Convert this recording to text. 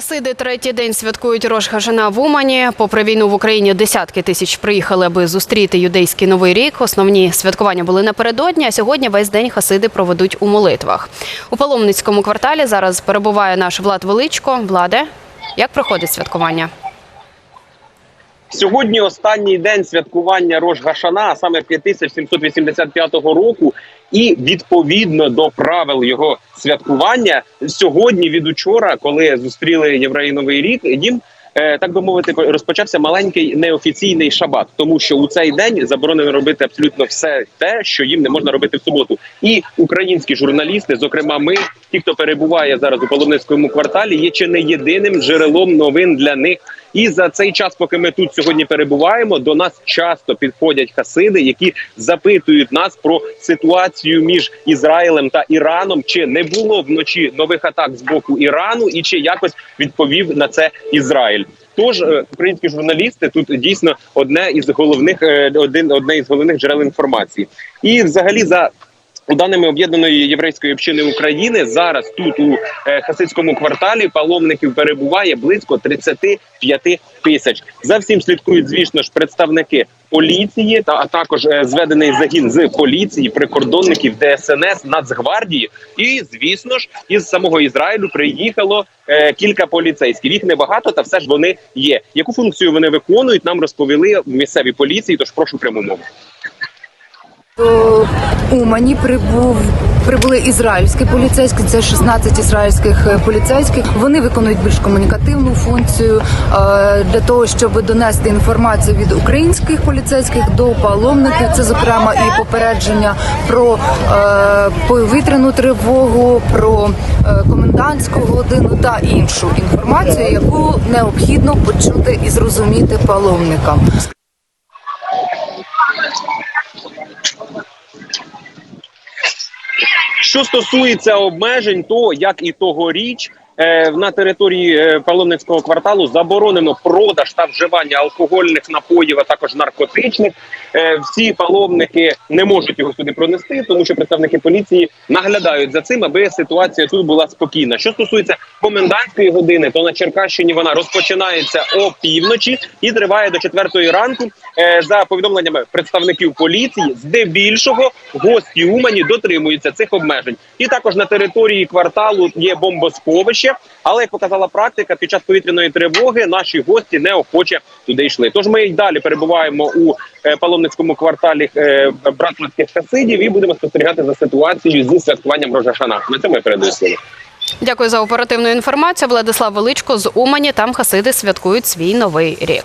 Хасиди третій день святкують Рош Хашана в Умані. Попри війну в Україні десятки тисяч приїхали, аби зустріти юдейський новий рік. Основні святкування були напередодні. А сьогодні весь день хасиди проведуть у молитвах. У паломницькому кварталі зараз перебуває наш Влад Величко. Владе, як проходить святкування? Сьогодні останній день святкування Рош Гашана, а саме 5785 року, і відповідно до правил його святкування сьогодні від учора, коли зустріли євреї новий рік, їм. е, Так би мовити, розпочався маленький неофіційний шабат, тому що у цей день заборонено робити абсолютно все те, що їм не можна робити в суботу. І українські журналісти, зокрема, ми, ті, хто перебуває зараз у Полонецькому кварталі, є чи не єдиним джерелом новин для них. І за цей час, поки ми тут сьогодні перебуваємо, до нас часто підходять хасиди, які запитують нас про ситуацію між Ізраїлем та Іраном, чи не було вночі нових атак з боку Ірану, і чи якось відповів на це Ізраїль. Тож е, українські журналісти тут дійсно одне із головних е, один одне із головних джерел інформації, і взагалі за. Даними об'єднаної єврейської общини України зараз тут у е, хасидському кварталі паломників перебуває близько 35 тисяч. За всім слідкують, звісно ж, представники поліції та а також е, зведений загін з поліції, прикордонників, ДСНС, Нацгвардії. І звісно ж, із самого Ізраїлю приїхало е, кілька поліцейських. Їх небагато, та все ж вони є. Яку функцію вони виконують? Нам розповіли в місцевій поліції. Тож прошу пряму мову. Умані прибув прибули ізраїльські поліцейські. Це 16 ізраїльських е, поліцейських. Вони виконують більш комунікативну функцію е, для того, щоб донести інформацію від українських поліцейських до паломників. Це зокрема і попередження про е, повітряну тривогу, про комендантську годину та іншу інформацію, яку необхідно почути і зрозуміти паломникам. Що стосується обмежень, то як і тогоріч е, на території е, паломницького кварталу заборонено продаж та вживання алкогольних напоїв, а також наркотичних. Е, всі паломники не можуть його сюди пронести, тому що представники поліції наглядають за цим, аби ситуація тут була спокійна. Що стосується комендантської години, то на Черкащині вона розпочинається о півночі і триває до четвертої ранку. Е, за повідомленнями представників поліції, здебільшого гості Умані дотримуються цих обмежень. І також на території кварталу є бомбосховище. Але як показала практика, під час повітряної тривоги наші гості неохоче туди йшли. Тож ми й далі перебуваємо у е, паломницькому кварталі е, хасидів і будемо спостерігати за ситуацією зі святкуванням Рожашана. На цьому я передаю слово. Дякую за оперативну інформацію. Владислав Величко з Умані. Там хасиди святкують свій новий рік.